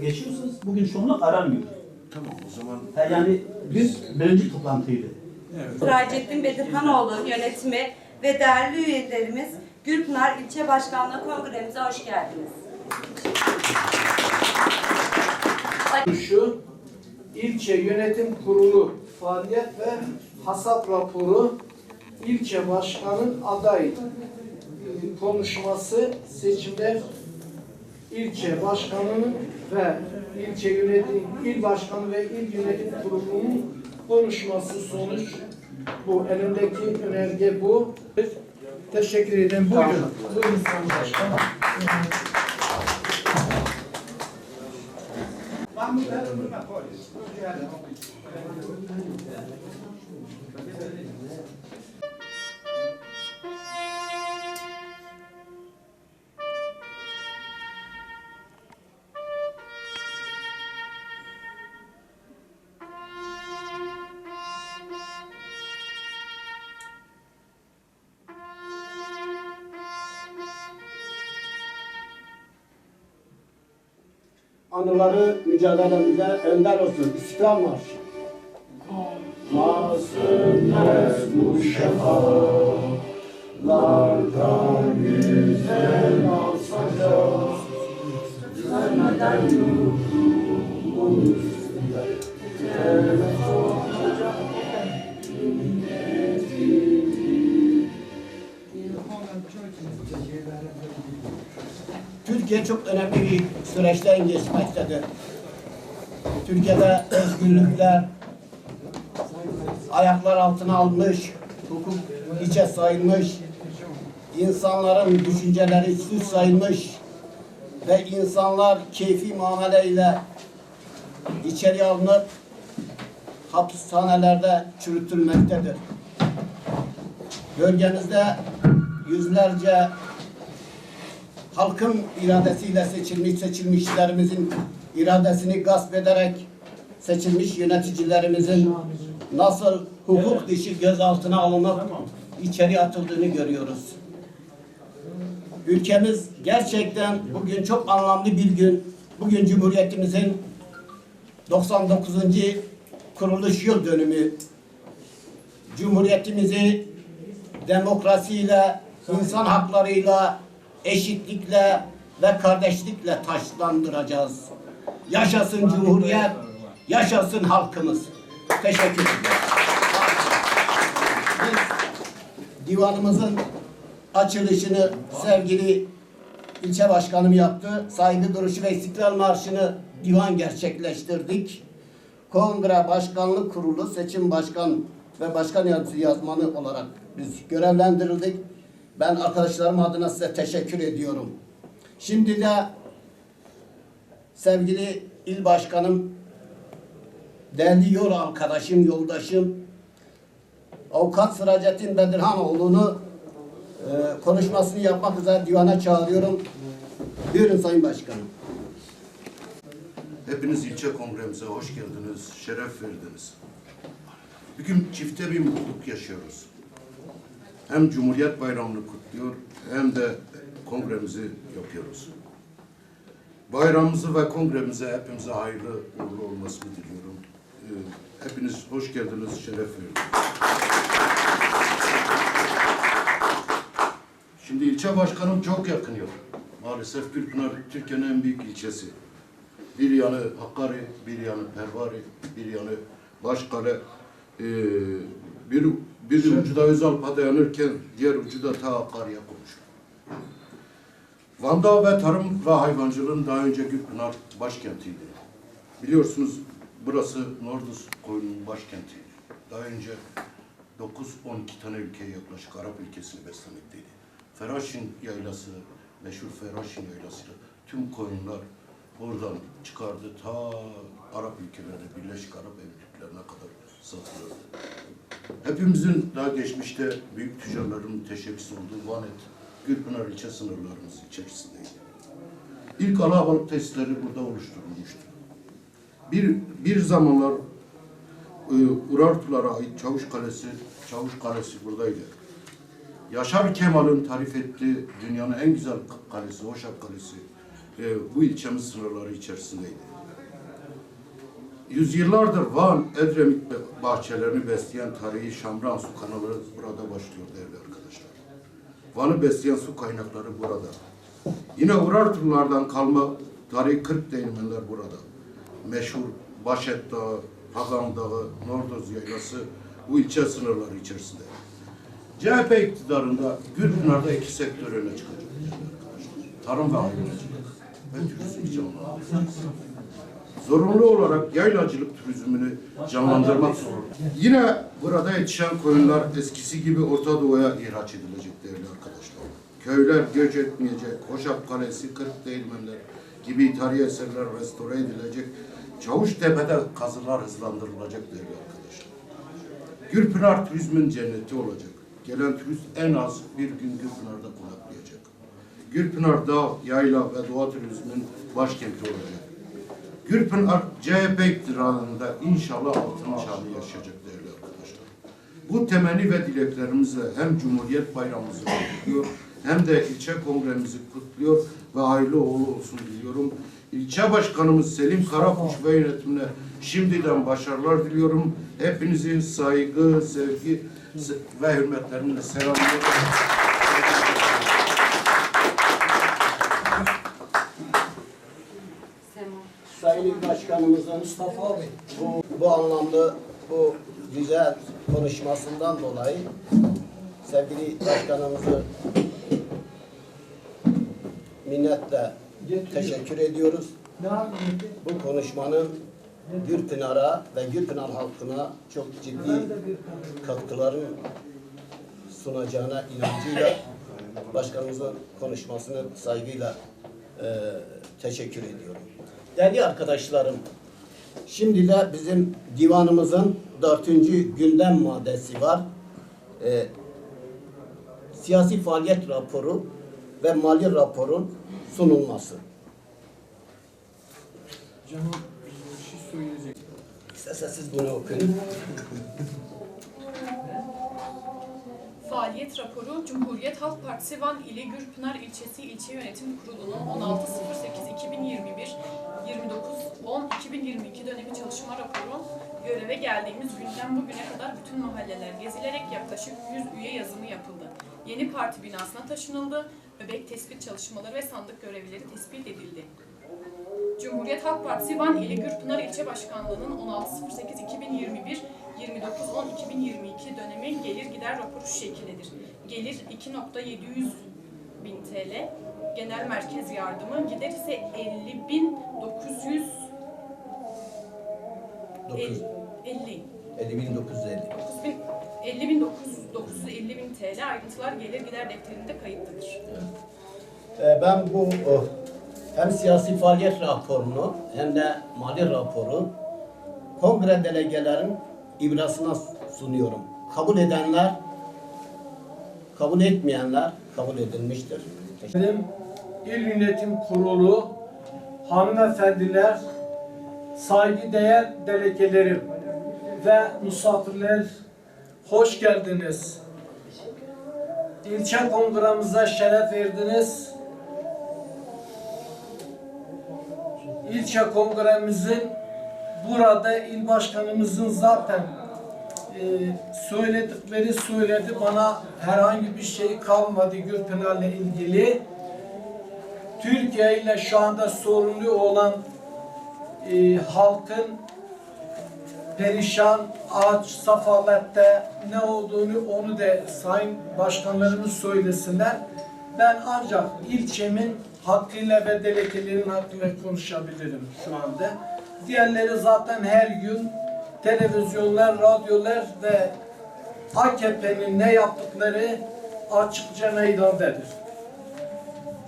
Geçiyorsunuz. Bugün çoğunluk aranmıyor. Tamam o zaman. Ha, yani biz birinci toplantıydı. Evet. Sıracettin Bedirhanoğlu yönetimi ve değerli üyelerimiz Gülpınar İlçe Başkanlığı Kongremize hoş geldiniz. Şu ilçe yönetim kurulu faaliyet ve hasat raporu ilçe başkanın aday e, konuşması seçimde ilçe başkanının ve ilçe yönetim il başkanı ve il yönetim kurulunun konuşması sonuç bu elimdeki önerge bu. Teşekkür ederim. Buyurun. Buyurun Sayın Başkanım. Anıları mücadelemize önder olsun. İstiklal Marşı. Masumlar bu şefalarda güzel alsacağız. Sönmeden ruhumuz temiz Türkiye çok önemli bir süreçten geçmektedir. Türkiye'de özgürlükler ayaklar altına almış, hukuk hiçe sayılmış, insanların düşünceleri suç sayılmış ve insanlar keyfi muameleyle içeri alınıp hapishanelerde çürütülmektedir. Bölgemizde yüzlerce halkın iradesiyle seçilmiş seçilmişlerimizin iradesini gasp ederek seçilmiş yöneticilerimizin nasıl hukuk dışı gözaltına alınıp içeri atıldığını görüyoruz. Ülkemiz gerçekten bugün çok anlamlı bir gün. Bugün Cumhuriyetimizin 99. kuruluş yıl dönümü. Cumhuriyetimizi demokrasiyle, insan haklarıyla, eşitlikle ve kardeşlikle taşlandıracağız. Yaşasın Cumhuriyet, yaşasın halkımız. Teşekkür ederim. Biz divanımızın açılışını sevgili ilçe başkanım yaptı. Saygı duruşu ve istiklal marşını divan gerçekleştirdik. Kongre Başkanlık Kurulu seçim başkan ve başkan yardımcısı yazmanı olarak biz görevlendirildik. Ben arkadaşlarım adına size teşekkür ediyorum. Şimdi de sevgili il başkanım, değerli yol arkadaşım, yoldaşım, avukat Sıracettin Bedirhanoğlu'nu e, konuşmasını yapmak üzere divana çağırıyorum. Buyurun Sayın Başkanım. Hepiniz ilçe kongremize hoş geldiniz, şeref verdiniz. Bugün çifte bir mutluluk yaşıyoruz. Hem Cumhuriyet Bayramı'nı kutluyor hem de kongremizi yapıyoruz. Bayramımızı ve kongremize hepimize hayırlı uğurlu olmasını diliyorum. Ee, Hepiniz hoş geldiniz, şeref verdiniz. Şimdi ilçe başkanım çok yakınıyor. Maalesef Gülpınar Türkiye'nin en büyük ilçesi. Bir yanı Hakkari, bir yanı Pervari, bir yanı Başkale. Ee, bir, bir ucu da Özalp'a dayanırken diğer ucu da ta Hakkari'ye komşu. Van'da ve tarım ve hayvancılığın daha önce Gülpınar başkentiydi. Biliyorsunuz burası Nordus koyunun başkentiydi. Daha önce 9-12 tane ülkeye yaklaşık Arap ülkesini beslemekteydi. Feraşin yaylası, meşhur Feraşin yaylasıyla tüm koyunlar oradan çıkardı ta Arap ülkelerine, Birleşik Arap Emirlikleri'ne kadar satılırdı. Hepimizin daha geçmişte büyük tüccarların teşebbüsü olduğu Vanet, Gülpınar ilçe sınırlarımız içerisindeydi. İlk alabalık testleri burada oluşturulmuştu. Bir, bir zamanlar e, Urartulara ait Çavuş Kalesi, Çavuş Kalesi buradaydı. Yaşar Kemal'in tarif ettiği dünyanın en güzel kalesi, Hoşaf Kalesi e, bu ilçemiz sınırları içerisindeydi. Yüzyıllardır Van, Edremit bahçelerini besleyen tarihi Şamran su kanalı burada başlıyor değerli arkadaşlar. Van'ı besleyen su kaynakları burada. Yine Urartulardan kalma tarihi 40 değirmenler burada. Meşhur Başet Dağı, Pagan Dağı, Nordoz Yaylası bu ilçe sınırları içerisinde. CHP iktidarında Gürpınar'da iki sektör öne çıkacak. Tarım ve hayvancılık ve turizm. Zorunlu olarak yaylacılık turizmini canlandırmak zorunda. Yine burada yetişen koyunlar eskisi gibi Orta Doğu'ya ihraç edilecek değerli arkadaşlar. Köyler göç etmeyecek, Hoşap Kalesi, Kırk Değirmenler gibi tarihi eserler restore edilecek. Çavuştepe'de kazılar hızlandırılacak değerli arkadaşlar. Gürpınar turizmin cenneti olacak. Gelen turist en az bir gün Gürpınar'da konaklayacak. Gürpınar dağ, yayla ve doğa turizmin başkenti olacak. Gürpınar CHP iktidarında inşallah altın çağını yaşayacak değerli arkadaşlar. Bu temenni ve dileklerimizle hem Cumhuriyet Bayramımızı kutluyor hem de ilçe kongremizi kutluyor ve hayırlı uğurlu olsun diliyorum. İlçe Başkanımız Selim Karakuş ve yönetimine şimdiden başarılar diliyorum. Hepinizi saygı, sevgi se- ve hürmetlerimle selamlıyorum. Sayın İl Başkanımızın Mustafa abi bu, bu anlamda bu güzel konuşmasından dolayı sevgili başkanımızı minnetle teşekkür ediyoruz. Bu konuşmanın Gürpınar'a ve Gürpınar halkına çok ciddi katkıların sunacağına inancıyla başkanımızın konuşmasını saygıyla e, teşekkür ediyorum. Değerli arkadaşlarım, şimdi de bizim divanımızın dördüncü gündem maddesi var. E, siyasi faaliyet raporu ve mali raporun sunulması. Canım bir şey söyleyecek. Siz bunu okuyun. Faaliyet raporu Cumhuriyet Halk Partisi Van ili Gürpınar İlçesi İlçe Yönetim Kurulu'nun 16.08.2021 29.10.2022 dönemi çalışma raporu göreve geldiğimiz günden bugüne kadar bütün mahalleler gezilerek yaklaşık 100 üye yazımı yapıldı. Yeni parti binasına taşınıldı, bebek tespit çalışmaları ve sandık görevlileri tespit edildi. Cumhuriyet Halk Partisi Van ili Gürpınar İlçe Başkanlığı'nın 16.08.2021 29.10.2022 dönemi gelir gider raporu şu şekildedir. Gelir 2.700 bin TL, genel merkez yardımı, gider ise 50.900 Dokuz- 50 50.950. 50.950 bin TL ayrıntılar gelir gider defterinde kayıtlıdır. Ee, Ben bu o, hem siyasi faaliyet raporunu hem de mali raporu kongre delegelerin ibrasına sunuyorum. Kabul edenler, kabul etmeyenler kabul edilmiştir. Benim İl Yönetim Kurulu, hanımefendiler, saygıdeğer delegelerim ve misafirler hoş geldiniz. İlçe kongremize şeref verdiniz. İlçe kongremizin burada il başkanımızın zaten söyledikleri söyledi. Bana herhangi bir şey kalmadı Gürpınar'la ilgili. Türkiye ile şu anda sorunlu olan e, halkın perişan, aç, safalette ne olduğunu onu da sayın başkanlarımız söylesinler. Ben ancak ilçemin hakkıyla ve delegelerin hakkıyla konuşabilirim şu anda. Diğerleri zaten her gün televizyonlar, radyolar ve AKP'nin ne yaptıkları açıkça meydandadır.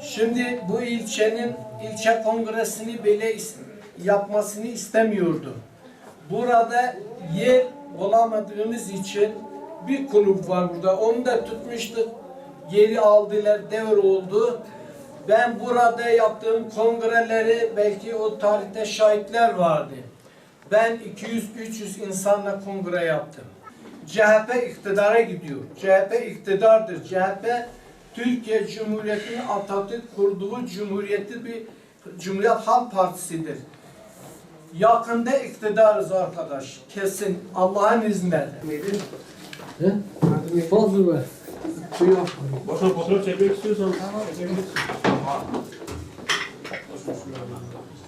Şimdi bu ilçenin ilçe kongresini bile yapmasını istemiyordu. Burada yer bulamadığımız için bir kulüp var burada. Onu da tutmuştuk. Geri aldılar, devir oldu. Ben burada yaptığım kongreleri belki o tarihte şahitler vardı. Ben 200-300 insanla kongre yaptım. CHP iktidara gidiyor. CHP iktidardır. CHP Türkiye Cumhuriyeti'nin Atatürk kurduğu cumhuriyeti bir Cumhuriyet Halk Partisi'dir. Yakında iktidarız arkadaş. Kesin Allah'ın izniyle. Fazıl Bey. Başkan fotoğraf çekmek istiyorsan çekebilirsin. Leyla. Şebidi